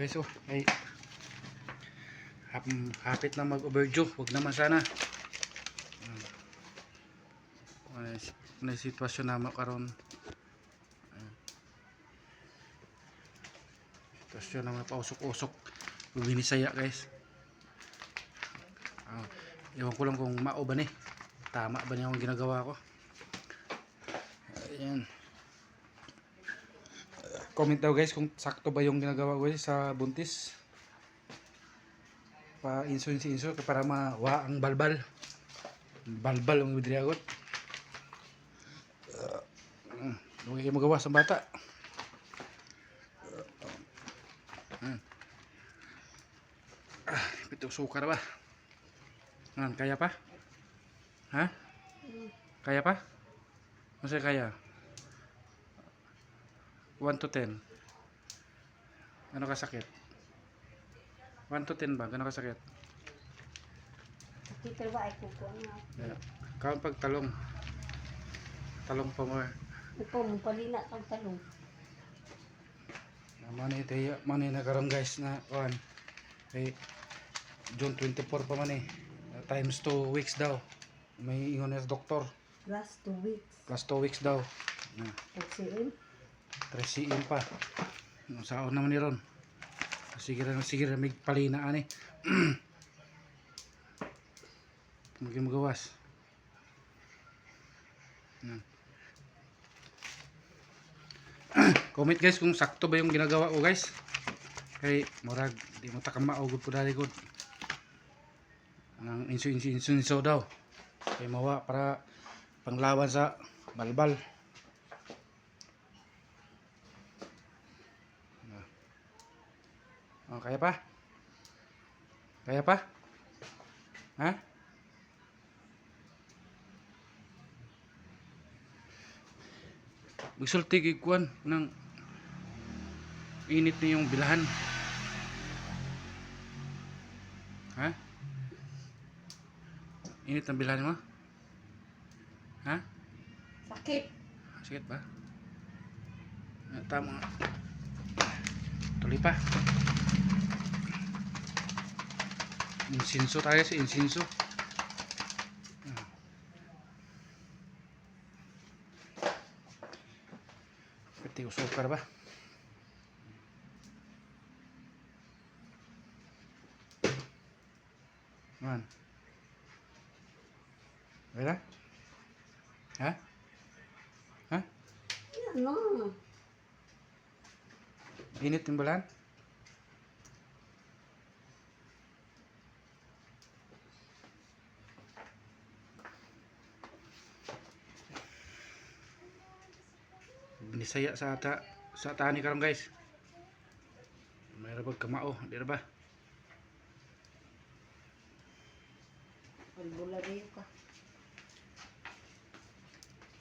guys oh. Ay, hap, hapit na mag-overdue. Huwag naman sana. Hmm. Ano yung sitwasyon na makaroon. Sitwasyon na mapausok-usok. Binisaya guys. Ah, ewan ko lang kung mao ba ni. Tama ba niya ang ginagawa ko. Ayan. Comment daw guys kung sakto ba yung ginagawa ko sa buntis. Pa insulin si insul para mawa ang balbal. Balbal ang widriagot. Uh, Huwag kayo magawa sa bata. Uh, ah, pito sukar ba? Ngan, kaya pa? Ha? Kaya pa? Masaya kaya? 1 to 10. Ano kasakit? 1 to 10 ba? Gano'ng kasakit? Kita ba ay kuko na. Yeah. Kaon pag talong. Talong pa mo. Ito mo palina kang talong. Naman ito ya, man na karon guys na kuan. Kay June 24 pa man eh. Times 2 weeks daw. May ingon doktor. Last two weeks. Plus 2 weeks daw. Na, Pagsiin. 3 cm pa. No, Saon naman ni ron. Sige ra sige ra mig palina ani. Mungkin magawas. Comment guys kung sakto ba yung ginagawa ko guys. Kay murag di mo ta ka maugod po dali gud. Ang insu insu insu insu daw. Kay mawa para panglaban sa balbal. Oh, kaya pa? Kaya pa? Ha? Magsulti kay kuan ng init na yung bilahan. Ha? Init ang bilahan mo? Ha? Sakit. Sakit ba? Tama. Tuloy pa. Insinso tayo sa insinso. Pati usokar ba? Man. Wala? Ha? Ha? Ano? Init yung balan? Binisaya sa ata sa tani karon guys. Mayroon pag kamao, di ba? Albula rin ka.